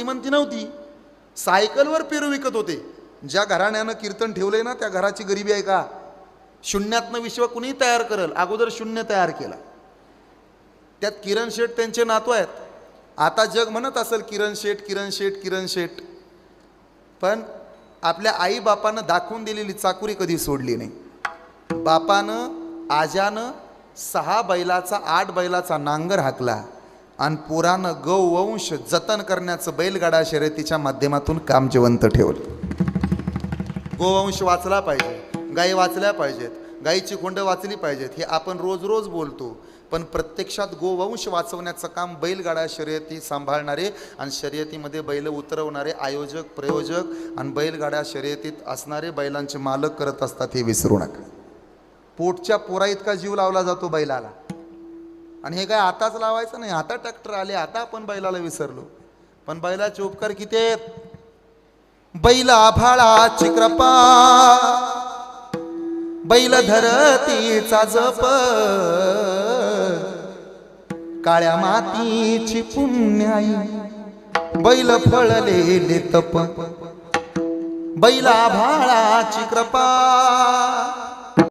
श्रीमंती नव्हती. सायकलवर पेरू विकत होते. ज्या घराण्यानं कीर्तन ठेवलंय ना त्या घराची गरिबी आहे का? शून्यातनं विश्व कुणी तयार करल अगोदर शून्य तयार केला. त्यात किरण शेठ त्यांचे नातू आहेत. आता जग म्हणत असेल किरण शेठ किरण शेठ किरण शेठ. पण आपल्या आई बापानं दाखवून दिलेली चाकुरी कधी सोडली नाही. बापानं आजानं सहा बैलाचा आठ बैलाचा नांगर हाकला. आणि पुरानं गौवंश जतन करण्याचं बैलगाडा शर्यतीच्या माध्यमातून काम जिवंत ठेवलं. गोवंश वाचला पाहिजे गायी वाचल्या पाहिजेत गायीची खोंड वाचली पाहिजेत हे आपण रोज रोज बोलतो. पण प्रत्यक्षात गोवंश वाचवण्याचं काम बैलगाडा शर्यती सांभाळणारे आणि शर्यतीमध्ये बैल उतरवणारे आयोजक प्रयोजक आणि बैलगाड्या शर्यतीत असणारे बैलांचे मालक करत असतात हे विसरू नका. पोटच्या पोरा इतका जीव लावला जातो बैलाला. आणि हे काय आताच लावायचं नाही आता ट्रॅक्टर आले आता आपण बैलाला विसरलो. पण बैलाचे उपकार किती आहेत? बैल आभाळाची कृपा बैल धरतीचा जप. काळ्या मातीची पुण्याई. बैल फळलेले तप. बैल आभाळाची कृपा